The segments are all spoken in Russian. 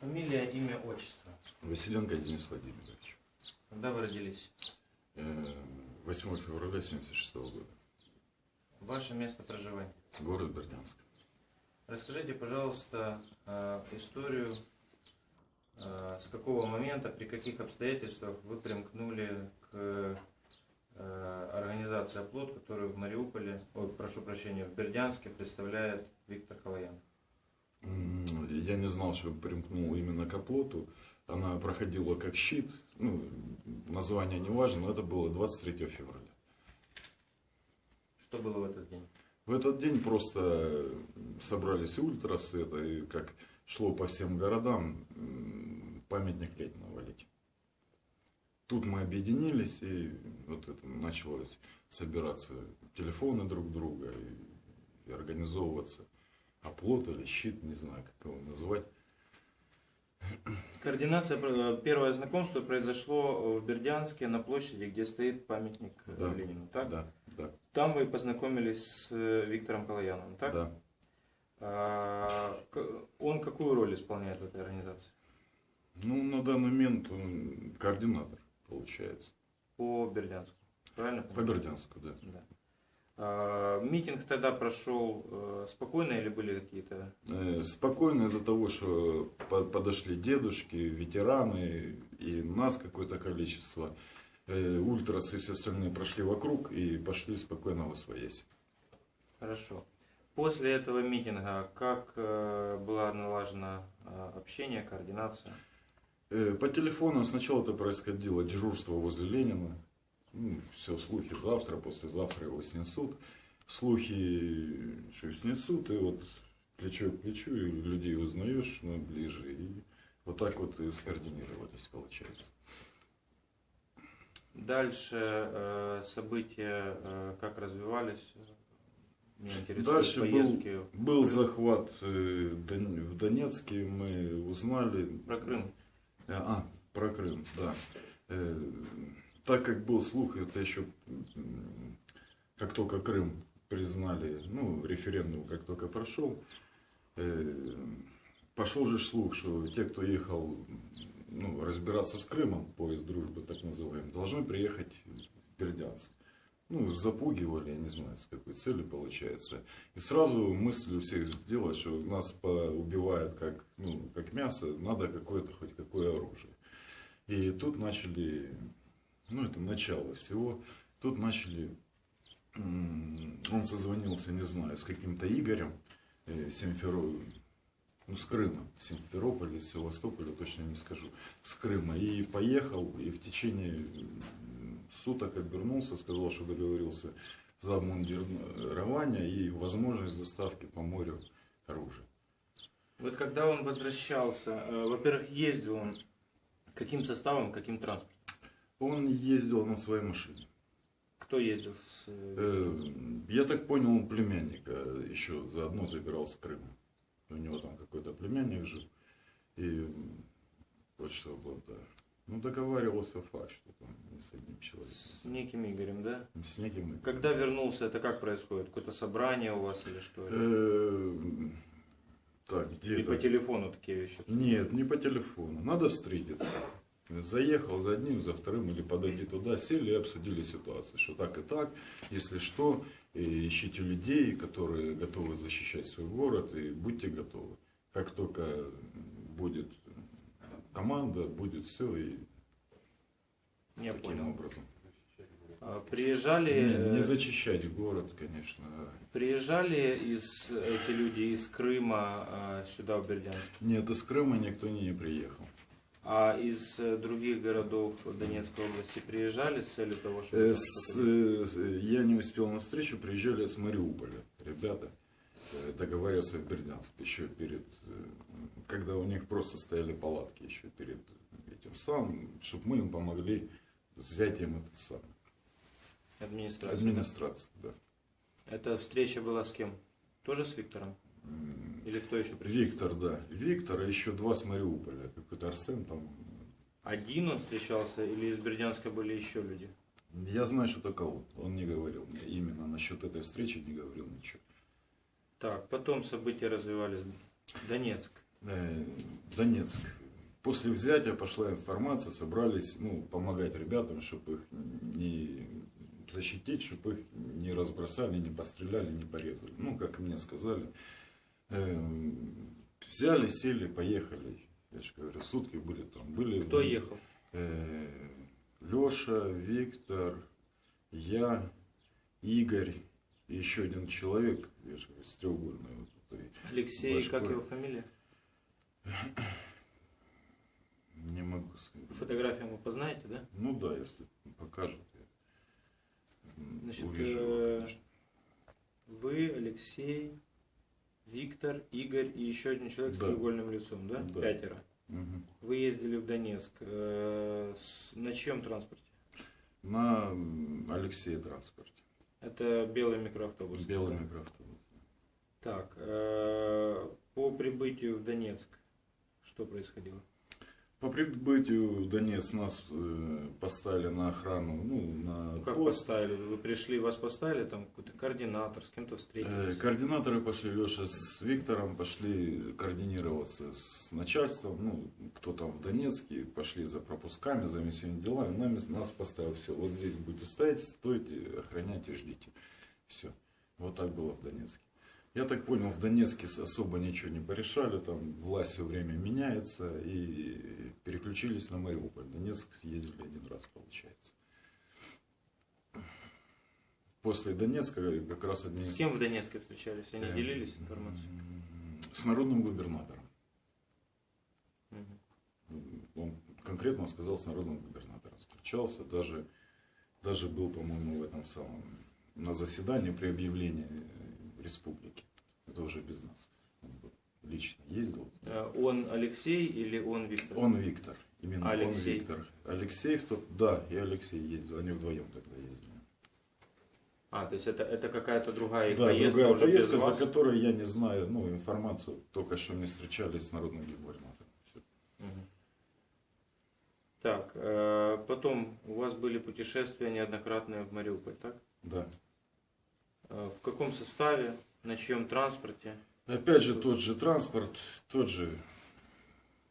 Фамилия, имя, отчество. Василенко Денис Владимирович. Когда вы родились? Э, 8 февраля 76 года. Ваше место проживания. Город Бердянск. Расскажите, пожалуйста, э, историю, э, с какого момента, при каких обстоятельствах вы примкнули к э, организации «Оплот», которую в Мариуполе, ой, прошу прощения, в Бердянске представляет Виктор Калаян. М, Я не знал, что примкнул именно к оплоту. Она проходила как щит. Ну, название не важно, но это было 23 февраля. Что было в этот день? В этот день просто собрались ультрасы, это и как шло по всем городам, памятник Ленина валить. Тут мы объединились, и вот это началось собираться телефоны друг друга и, и организовываться. Оплот или щит, не знаю, как его называть. Координация, первое знакомство произошло в Бердянске на площади, где стоит памятник э, Да. Ленину, так? Да, да, Там вы познакомились с э, Виктором Калаяном, так? да. А, он какую роль исполняет в этой организации? Ну, на данный момент он координатор, получается. По Бердянску, правильно? По? Бердянску, да. Да. А, митинг тогда прошел э, спокойно или были какие-то... Э, Спокойно из-за того, что по- подошли дедушки, ветераны и нас какое-то количество. Э, Ультрасы и все остальные прошли вокруг и пошли спокойно в освоясь. Хорошо. После этого митинга как была налажена э, общение, координация? По телефонам сначала это происходило дежурство возле Ленина. Ну, все, слухи завтра, послезавтра его снесут. Слухи, что снесут, и вот плечо к плечу, и людей узнаешь, ну, ближе. И вот так вот и скоординировались, получается. Дальше э, события э, как развивались? Меня интересуют Дальше поездки Был захват э, Дон- в Донецке, мы узнали. про Крым. А, про Крым, да. Э, Так как был слух, это еще как только Крым признали, ну, референдум как только прошел, э, пошел же слух, что те, кто ехал ну, разбираться с Крымом, поезд дружбы так называемый, должны приехать в Бердянск. Ну, запугивали, я не знаю, с какой целью получается. И сразу мысль у всех сделать, что нас убивают как, ну, как мясо, надо какое-то хоть какое оружие. И тут начали, ну это начало всего, тут начали, он созвонился, не знаю, с каким-то Игорем, э, Симферо- ну, с Крыма, Симферополя, Севастополя, точно не скажу, с Крыма. И поехал, и в течение суток обернулся, сказал, что договорился за обмундирование и возможность доставки по морю оружия. Вот когда он возвращался, э, во-первых, ездил он каким составом, каким транспортом? Он ездил на своей машине. Кто ездил с... э, Э, Я так понял, он племянника еще заодно забирал с Крыма. У него там какой-то племянник жил. И вот что вот, да. Ну, договаривался факт, что там не с одним С человеком. неким Игорем, да? С неким. Когда вернулся, это как происходит? Какое-то собрание у вас или что? Э, Так, где по это? телефону такие вещи? Нет, не по телефону. Надо встретиться. Заехал за одним, за вторым, или подойди туда, сели и обсудили ситуацию, что так и так, если что, ищите людей, которые готовы защищать свой город, и будьте готовы. Как только будет команда, будет все, и Я таким понял. образом. А, Приезжали, Не, э, не зачищать город, конечно. а приезжали из, эти люди из Крыма э, сюда, в Бердянск, Нет, из Крыма никто не приехал. А из э, других городов Донецкой области приезжали с целью того, чтобы... Э, с- э, я не успел на встречу, приезжали с Мариуполя ребята договариваться в Бердянск еще перед, когда у них просто стояли палатки еще перед этим самым, чтобы мы им помогли с взятием этот самый Администрация. администрации, да. Эта встреча была с кем? Тоже с Виктором? Или кто еще пришел? Виктор, да. Виктор, и еще два с Мариуполя. Какой-то Арсен там. Один он встречался или из Бердянска были еще люди? Я знаю, что только он. Он не говорил мне именно насчет этой встречи, не говорил ничего. Так, потом события развивались. Донецк. Э, Донецк. После взятия пошла информация, собрались ну, помогать ребятам, чтобы их не защитить, чтобы их не разбросали, не постреляли, не порезали. Ну, как мне сказали. Э, Взяли, сели, поехали. Я же говорю, сутки были там. Были Кто ехал? Леша, Виктор, я, Игорь и еще один человек, я же говорю, с треугольной вот этой. Алексей, Башкой. как его фамилия? Не могу сказать. Фотографию вы познаете, да? Ну да, если покажут, я Значит, увижу его, э, конечно. Вы, Алексей, Виктор, Игорь и еще один человек с Да. треугольным лицом, да? Да. Пятеро. Мгм. Вы ездили в Донецк. э, с- на чьем транспорте? На Алексея транспорте. Это белый микроавтобус. Белый да? микроавтобус. Так, э, по прибытию в Донецк, что происходило? По прибытию в Донецк нас э, поставили на охрану, ну, на Ну, как пост. поставили? Вы пришли, вас поставили, там какой-то координатор, с кем-то Э, встретились? Координаторы пошли, Леша с Виктором пошли координироваться с начальством, ну, кто там в Донецке, пошли за пропусками, за всеми делами, нами, нас поставил все, вот здесь будете стоять, стойте, охраняйте, ждите. Все. Вот так было в Донецке. Я так понял, в Донецке с- особо ничего не порешали, там власть все время меняется, и переключились на Мариуполь. В Донецк ездили один раз, получается. После Донецка как раз С администрация... кем в Донецке встречались? Они Эм, делились информацией? С народным губернатором. Мгм. Он конкретно сказал с народным губернатором. Встречался, даже, даже был, по-моему, в этом самом, на заседании при объявлении республики. Это уже без нас. Он был лично ездил. Э, Он Алексей или он Виктор? Он Виктор. Именно Алексей. он Виктор. Алексей, в тот, да, и Алексей ездил. Они вдвоем тогда ездили. А, то есть это, это какая-то другая да, поездка другая уже поездка, за которой я не знаю, ну, информацию, только что мне встречались с народным губернатором. Мгм. Так, э, потом у вас были путешествия неоднократные в Мариуполь, так? Да. Э, В каком составе, на чьем транспорте? Опять же тот же транспорт, тот же,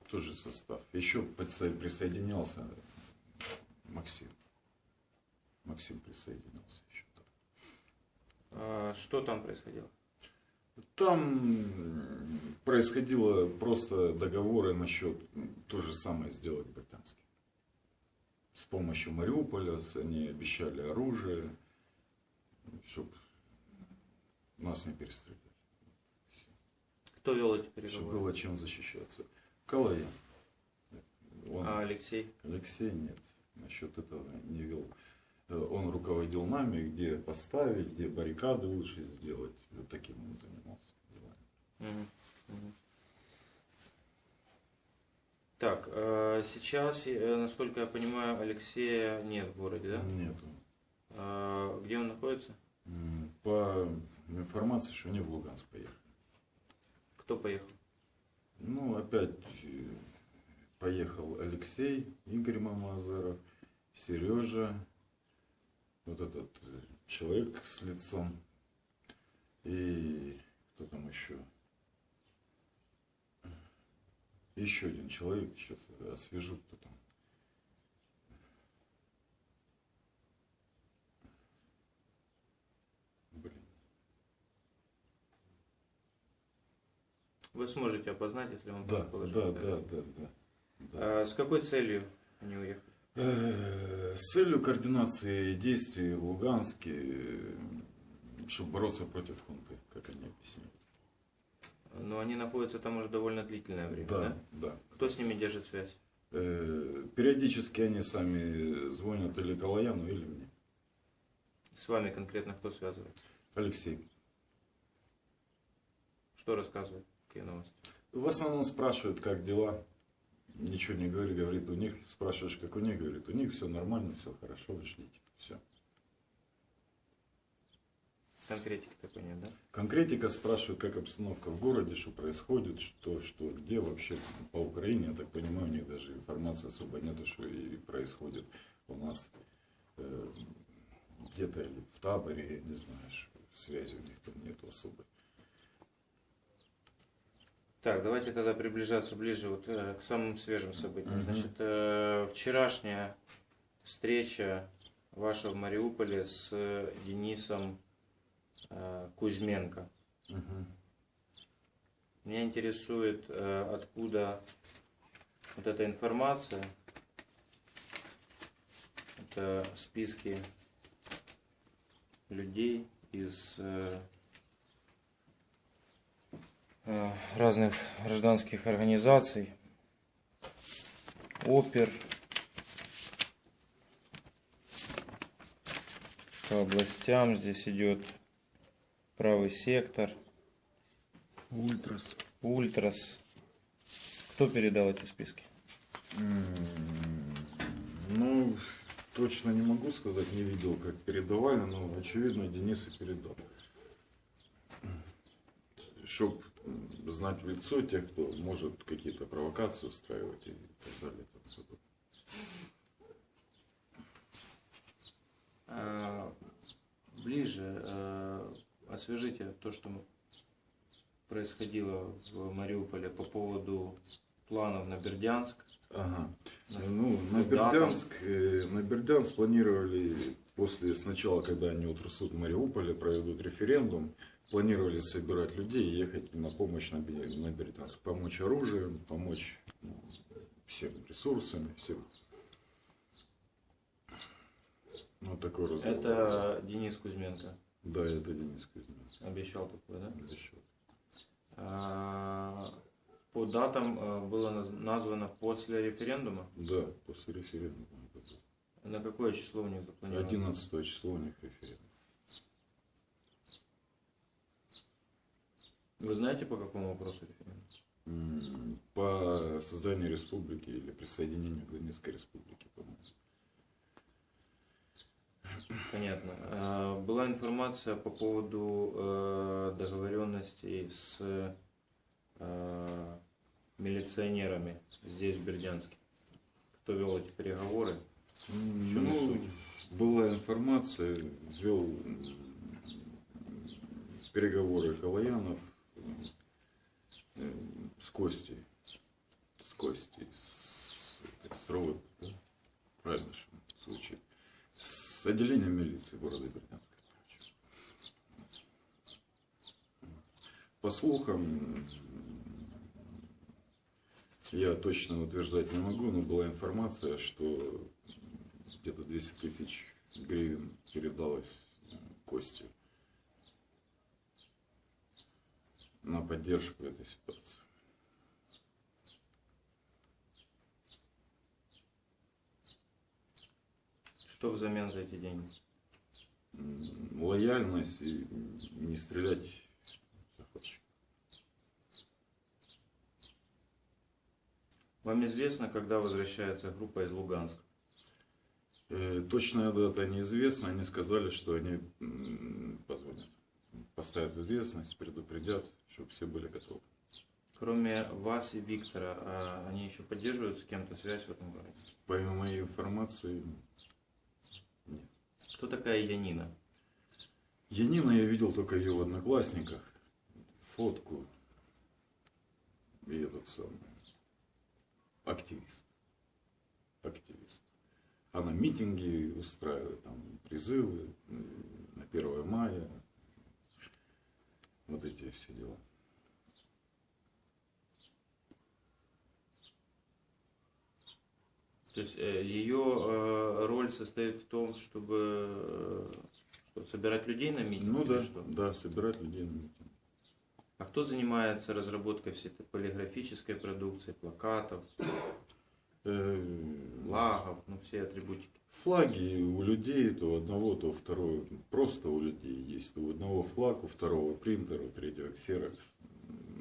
тот же состав. Еще присоединялся Максим. Максим присоединился еще. Э, Что там происходило? Там происходило просто договоры насчет м, то же самое сделать в Британске. С помощью Мариуполя они обещали оружие, чтобы нас не перестрелять. Кто вел эти Чтобы переговоры? было чем защищаться. Калаян. Он, А Алексей? Алексей нет, насчет этого не вел. Он руководил нами, где поставить, где баррикады лучше сделать. Вот таким он занимался. делами. Мгм. Мгм. Так, э, сейчас, э, насколько я понимаю, Алексея нет в городе, да? Нету. Э, Где он находится? По информации, что они в Луганск поехали. Кто поехал? Ну, опять э, поехал Алексей, Игорь Мамазаров, Сережа, вот этот э, человек с лицом. И кто там еще? Еще один человек, сейчас освежу, кто там. Вы сможете опознать, если вам Да, да, да, да, да. да. А С какой целью они уехали? Э, С целью координации действий в Луганске, чтобы бороться против хунты, как они объяснили. Но они находятся там уже довольно длительное время, да? Да, да. Кто с ними держит связь? Э, Периодически они сами звонят или Калаяну, или мне. С вами конкретно кто связывает? Алексей. Что рассказывает? Какие новости? В основном спрашивают, как дела. Ничего не говорит, говорит у них. Спрашиваешь, как у них, говорит, у них все нормально, все хорошо, вы ждите. Все. Конкретики такой нет, да? Конкретика спрашивает, как обстановка в городе, что происходит, что, что, где вообще по Украине, я так понимаю, у них даже информации особо нету, что и происходит у нас э, где-то или в таборе, я не знаю, что связи у них там нету особой. Так, давайте тогда приближаться ближе вот э, к самым свежим событиям. Мгм. Значит, э, вчерашняя встреча ваша в Мариуполе с э, Денисом Кузьменко. Мгм. Меня интересует, откуда вот эта информация. Это списки людей из разных гражданских организаций, опер, по областям здесь идет правый сектор, Ультрас. Ультрас. Кто передал эти списки? Ну, точно не могу сказать, не видел, как передавали, но, очевидно, Денис и передал. Чтоб м, знать в лицо тех, кто может какие-то провокации устраивать и так далее. и. А, Ближе э, освежите то, что происходило в Мариуполе по поводу планов на Бердянск. Ага. Ну, на? Бердянск, э, на Бердянск планировали после сначала, когда они утрясут Мариуполе, проведут референдум, планировали собирать людей и ехать на помощь на, на Бердянск, помочь оружием, помочь ну, всем ресурсами, всем. Вот такой разговор. Это Денис Кузьменко Да, это Денис Кузьмин. обещал такое, да? обещал. А, По датам э, было наз- названо после референдума. Да, после референдума. На какое число у них запланировано? 11 число у них референдум. Вы знаете, по какому вопросу референдум? По созданию республики или присоединению к Донецкой республике, по-моему. Понятно. А, Была информация по поводу э, договоренностей с э, милиционерами здесь, в Бердянске. Кто вел эти переговоры? В чем Ну, суть? была информация, вел переговоры Калаянов с Костей. С Костей, с, с Ровой, да? правильно же звучит. С отделением милиции города Бердянска. По слухам, я точно утверждать не могу, но была информация, что где-то 200 тысяч гривен передалось э, Косте на поддержку этой ситуации. Что взамен за эти деньги? Лояльность и не стрелять захватчиков. Вам известно, когда возвращается группа из Луганска? Э, Точная дата неизвестна. Они сказали, что они позвонят. Поставят в известность, предупредят, чтобы все были готовы. Кроме вас и Виктора, а они еще поддерживают с кем-то связь в этом городе? Помимо моей информации, нет. Кто такая Янина? Янина я видел только ее в одноклассниках. Фотку. И этот самый. Активист. Активист. Она митинги устраивает, там призывы на 1 мая. Вот эти все дела. То есть э, ее э, роль состоит в том, чтобы э, что, собирать людей на митинг? Ну да, что? да, собирать людей на митинг. А кто занимается разработкой всей этой полиграфической продукции, плакатов, Э, лагов, ну все атрибутики? Флаги у людей, то у одного, то у второго, просто у людей есть. У одного флаг, у второго принтер, у третьего ксерокс.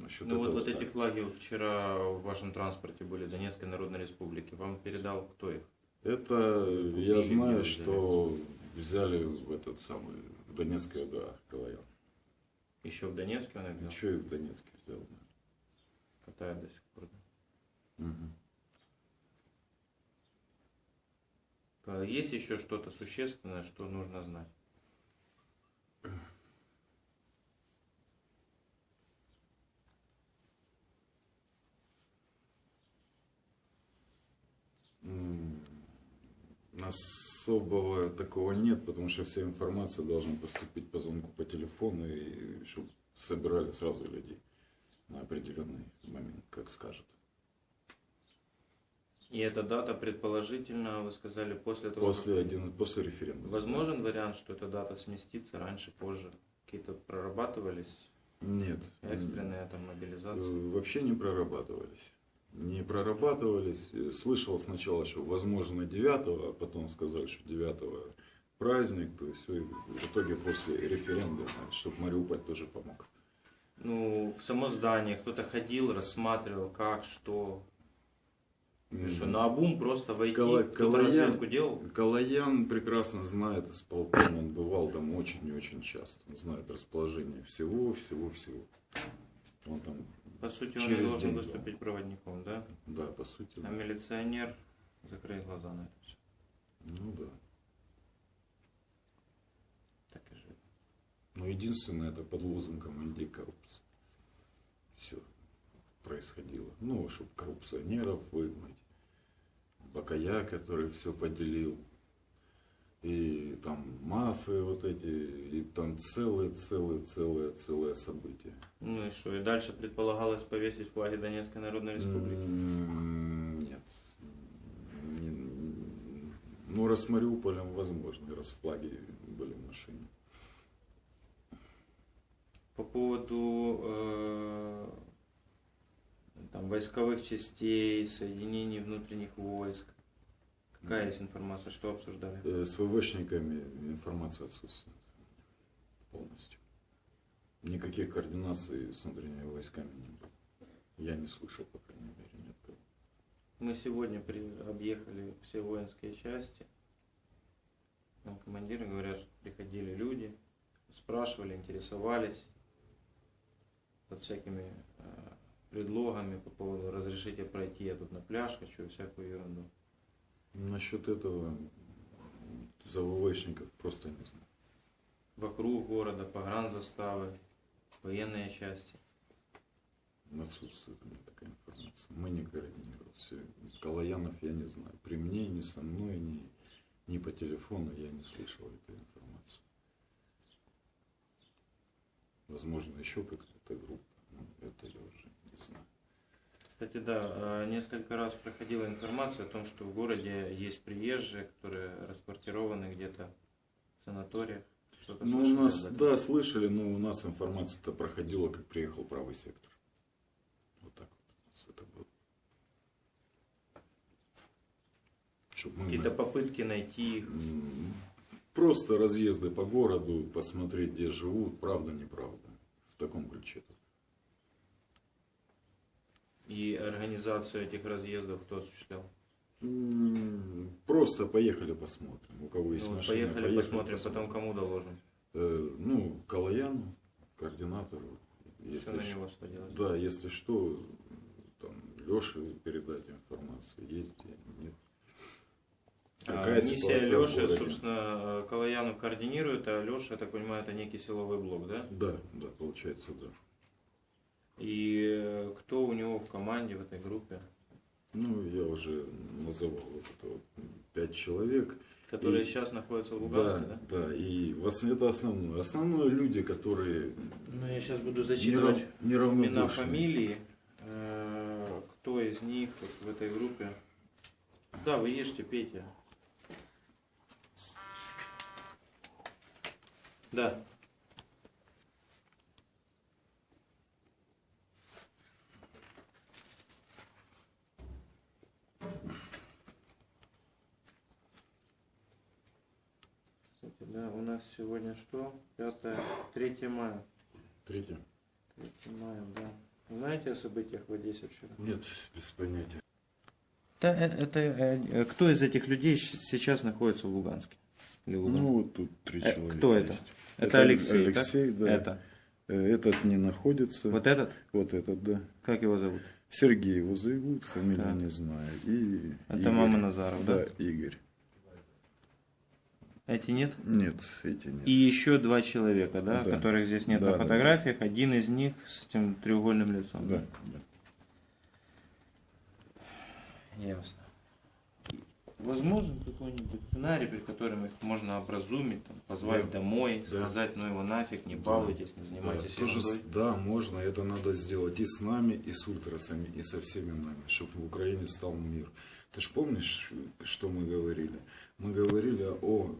Насчет Ну вот, этого вот эти так. флаги вот вчера в вашем транспорте были Донецкой Народной Республики. Вам передал кто их? Это я Купили, знаю, где что взяли в этот самый, в Донецкой ОДА, Калаян. Еще в Донецке он их взял? Еще и в Донецке взял. Катают до сих пор. да. А Есть еще что-то существенное, что нужно знать? Особого такого нет, потому что вся информация должна поступить по звонку по телефону, и чтобы собирали сразу людей на определенный момент, как скажут. И эта дата, предположительно, вы сказали, после того, После, как- один, после референдума. Возможен вариант, что эта дата сместится раньше, позже? Какие-то прорабатывались Нет. экстренные там мобилизации? Вообще не прорабатывались. Не прорабатывались. Э, Слышал сначала, что возможно 9 а потом сказали, что 9 праздник. То есть в итоге после референдума, чтобы Мариуполь тоже помог. Ну, в само здание кто-то ходил, рассматривал, как, что. Или что, на обум просто войти, Кала- Калаян- делал? Калаян прекрасно знает из полком, он бывал там очень и очень часто. Он знает расположение всего, всего, всего. Он там, По сути, он не должен день, выступить проводником, да? да, по сути, А да. милиционер закрыть глаза на это все. ну да. Так и живет. Но единственное, это под лозунгом антикоррупции. Все происходило. Ну, чтобы коррупционеров выгнать. Бакая, который все поделил. И там мафы вот эти, и там целое, целое, целое, целое событие. Ну и что? И дальше предполагалось повесить флаги Донецкой Народной Республики. Нет. Не- Ну, раз с Мариуполем возможно, раз флаги были в машине. По поводу э, там, войсковых частей, соединений внутренних войск. Какая есть информация, что обсуждали? Э, С ВВшниками информация отсутствует полностью. Никаких координаций с внутренними войсками не было. Я не слышал, по крайней мере, ни от кого. Мы сегодня при, объехали все воинские части. Нам командиры говорят, что приходили люди, спрашивали, интересовались под всякими э, предлогами по поводу разрешите пройти, я тут на пляж хочу, всякую ерунду. Насчет этого м, за ВВшников просто не знаю. Вокруг города, погранзаставы, военные части. Отсутствует у меня такая информация. Мы не координировались. Калаянов я не знаю. При мне, ни со мной, ни, ни по телефону я не слышал этой информации. Возможно, еще какая-то группа. Ну, это я уже не знаю. Кстати, да, э, несколько раз проходила информация о том, что в городе есть приезжие, которые расквартированы где-то в санаториях. Что-то Ну, у нас, да, слышали, но у нас информация-то проходила, как приехал правый сектор. Вот так вот у нас это было. Чтоб мы Какие-то попытки найти их. Просто разъезды по городу, посмотреть, где живут, правда, неправда. В таком ключе. И организацию этих разъездов кто осуществлял? Просто поехали посмотрим. У кого есть Ну, машина, поехали, посмотрим, потом кому доложим. Э, ну, Калаяну, координатору. Все Если на ш- него сводилось. Да, если что, там, Леше передать информацию, есть нет. А, Какая миссия ситуация в Леши, собственно, Калаянов координирует, а Леша, я так понимаю, это некий силовой блок, да? Да, да, получается, да. И э, кто у него в команде, в этой группе, Ну, я уже называл вот это вот пять человек. которые И- сейчас находятся в Луганске, да? да, да, и это основное. Основное люди, которые Ну, я сейчас буду нерав- зачитывать имена, неравнодушны. фамилии, э, кто из них вот в этой группе. Да, вы ешьте, пейте. Да. Кстати, да, у нас сегодня что? 5, 3 мая. Третье. 3 мая, да. Знаете о событиях в Одессе вчера? Нет, без понятия. Да, э, это, э, кто из этих людей сейчас находится в Луганске? Или в Луганске? Ну, вот тут три Э, человека кто это? есть. это, Алексей, Алексей, так? да. Это. Э, Этот не находится. Вот этот? Вот этот, да. Как его зовут? Сергей его зовут, фамилию Так. не знаю. И Это Игорь. мама Назаров, да? Да, Игорь. Эти нет? Нет, эти нет. И еще два человека, да, Да. которых здесь нет Да, на да, да. фотографиях. Один из них с этим треугольным лицом. Да, да. Ясно. возможен какой-нибудь сценарий, при котором их можно образумить, там, позвать Да. домой, Да. сказать, ну его нафиг, не Да. балуйтесь, не Да, занимайтесь тоже ерундой. с- да, можно, это надо сделать и с нами, и с ультрасами, и со всеми нами, чтобы в Украине стал мир. Ты же помнишь, что мы говорили? Мы говорили о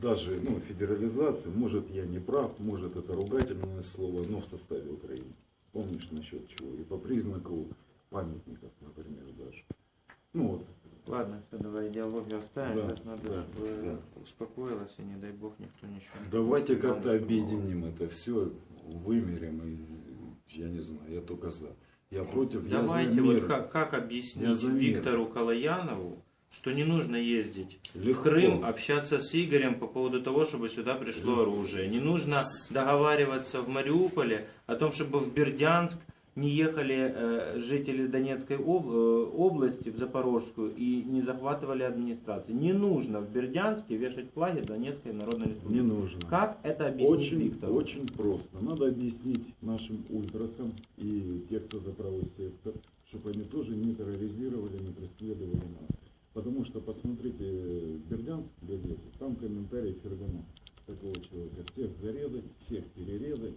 даже ну, федерализации, может я не прав, может это ругательное слово, но в составе Украины. Помнишь насчет чего? И по признаку памятников, например, даже. Ну вот, Ладно, все, давай идеологию оставим. Да, Сейчас надо, да, чтобы да. успокоилась, и не дай бог никто ничего. Давайте не как-то знал, что объединим это все, вымерим. И, я не знаю, я только за. Я против, я за Давайте мир. вот как, как объяснить Я за мир. Виктору Калаянову, что не нужно ездить в Легко. Крым, общаться с Игорем по поводу того, чтобы сюда пришло оружие. Не нужно договариваться в Мариуполе о том, чтобы в Бердянск не ехали э, жители Донецкой об- э, области в Запорожскую и не захватывали администрации. Не нужно в Бердянске вешать флаги Донецкой Народной Республики. Не нужно. Как это объяснить Очень, Виктору? очень просто. Надо объяснить нашим ультрасам и тех, кто за правый сектор, чтобы они тоже не терроризировали, не преследовали нас. Потому что, посмотрите, Бердянск газету, там комментарий Фергана, такого человека. Всех зарезать, всех перерезать,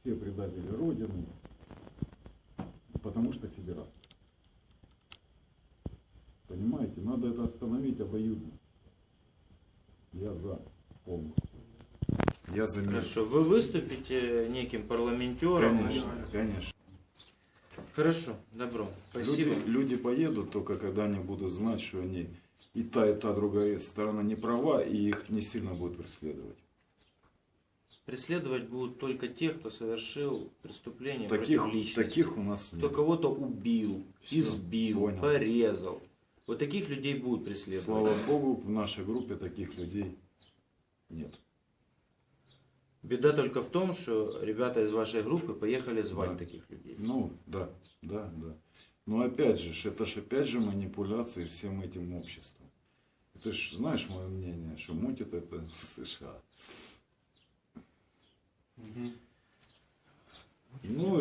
все предатели Родины, потому что федерация. Понимаете, надо это остановить обоюдно. Я за полностью. Я за мир. Хорошо, вы выступите неким парламентером. Конечно, конечно. Хорошо, добро. Спасибо. Люди, люди поедут только когда они будут знать, что они и та, и та другая сторона не права, и их не сильно будут преследовать. Преследовать будут только тех, кто совершил преступление Таких, против личности. таких у нас Кто нет. кого-то убил, Всё, избил, понял. порезал. Вот таких людей будут преследовать. Слава Богу, в нашей группе таких людей нет. Беда только в том, что ребята из вашей группы поехали звать Да. таких людей. Ну, да, да, да. Но опять же, это же опять же манипуляции всем этим обществом. Ты же знаешь мое мнение, что мутит это США. Ну,